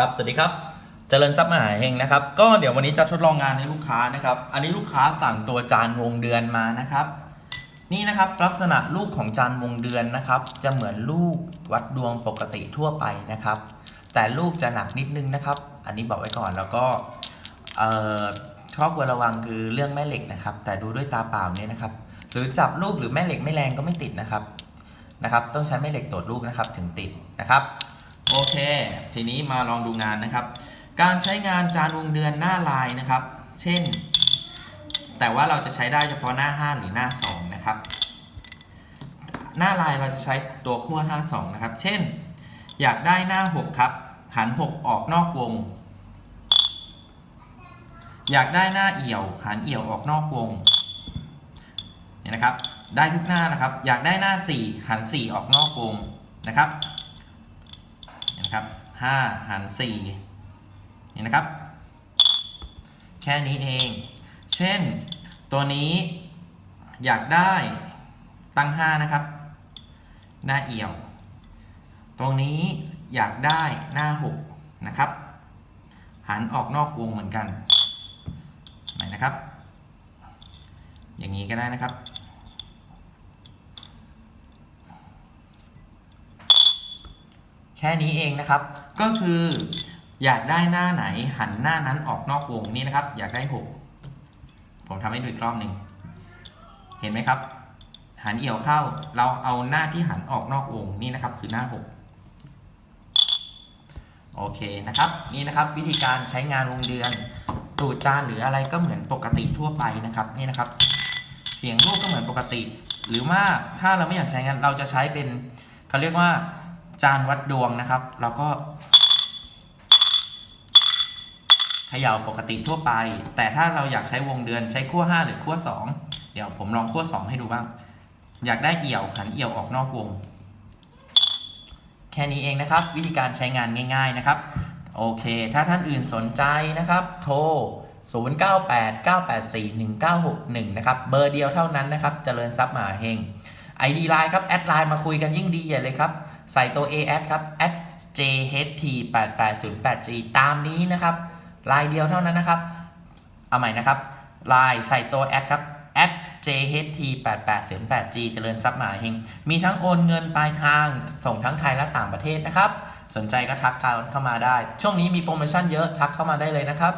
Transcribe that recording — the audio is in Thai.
ครับ สวัสดีครับ เจริญทรัพย์มหาเฮงนะครับ ก็เดี๋ยววันนี้จะทดลองงานให้ลูกค้านะครับ อันนี้ลูกค้าสั่งตัวจานวงเดือนมานะครับ นี่นะครับลักษณะลูกของจานวงเดือนนะครับ จะเหมือนลูกวัดดวงปกติทั่วไปนะครับ แต่ลูกจะหนักนิดนึงนะครับ อันนี้บอกไว้ก่อนแล้วก็เอ่อข้อควรระวังคือเรื่องแม่เหล็กนะครับ แต่ดูด้วยตาเปล่าเนี่ยนะครับ หรือจับลูกหรือแม่เหล็กไม่แรงก็ไม่ติดนะครับ นะครับ ต้องใช้แม่เหล็กตรวจลูกนะครับถึงติดนะครับ โอเค ทีนี้มาลองดูงานนะครับ การใช้งานจานวงเดือนหน้าลายนะครับ เช่น แต่ว่าเราจะใช้ได้เฉพาะหน้า 5 หรือหน้า 2 นะครับ หน้าลายเราจะใช้ตัวขั้ว52 นะครับ เช่น อยากได้หน้า 6 ครับ หัน 6 ออกนอกวง อยากได้หน้าเอี่ยว หันเอี่ยวออกนอกวง เนี่ยนะครับ ได้ทุกหน้านะครับ อยากได้หน้า 4 หัน 4 ออกนอกวงนะครับ ครับ5หาร4นี่นะครับ แค่นี้เอง เช่น ตัวนี้อยากได้ตั้ง 5 นะครับ หน้าเอี่ยว ตรงนี้อยากได้หน้า 6 นะครับ หันออกนอกวงเหมือนกันไหนนะครับ อย่างนี้ก็ได้นะครับ แค่นี้เองนะครับ ก็คืออยากได้หน้าไหนหันหน้านั้นออกนอกวงนี่นะครับ อยากได้ 6 ผมทำให้ดูอีกรอบหนึ่งเห็นไหมครับ หันเอี่ยวเข้าเราเอาหน้าที่หันออกนอกวงนี่นะครับ คือหน้า 6 โอเคนะครับ นี่นะครับวิธีการใช้งานวงเดือนตูดจานหรืออะไรก็เหมือนปกติทั่วไปนะครับนี่นะครับ เสียงลูกก็เหมือนปกติ หรือว่าถ้าเราไม่อยากใช้งานเราจะใช้เป็นเขาเรียกว่า จานวัดดวงนะครับ เราก็เขย่าปกติทั่วไป แต่ถ้าเราอยากใช้วงเดือนใช้ขั้ว 5 หรือขั้ว 2 เดี๋ยวผมลองขั้ว 2 ให้ดูบ้าง อยากได้เอี่ยวหันเอี่ยวออกนอกวง แค่นี้เองนะครับ วิธีการใช้งานง่าย ๆนะครับ โอเค ถ้าท่านอื่นสนใจนะครับ โทร 0989841961 นะครับ เบอร์เดียวเท่านั้นนะครับเจริญทรัพย์มหาเฮง ID Line ครับแอดไลน์มาคุยกันยิ่งดีใหญ่เลยครับ ใส่ตัว A แอดครับ jht8808g ตามนี้นะครับลายเดียวเท่านั้นนะครับ เอาใหม่นะครับไลน์ใส่ตัวแอดครับ jht8808g เจริญทรัพย์มหาเฮงมีทั้งโอนเงินปลายทางส่งทั้งไทยและต่างประเทศนะครับ สนใจก็ทักเข้ามาได้ ช่วงนี้มีโปรโมชั่นเยอะทักเข้ามาได้เลยนะครับ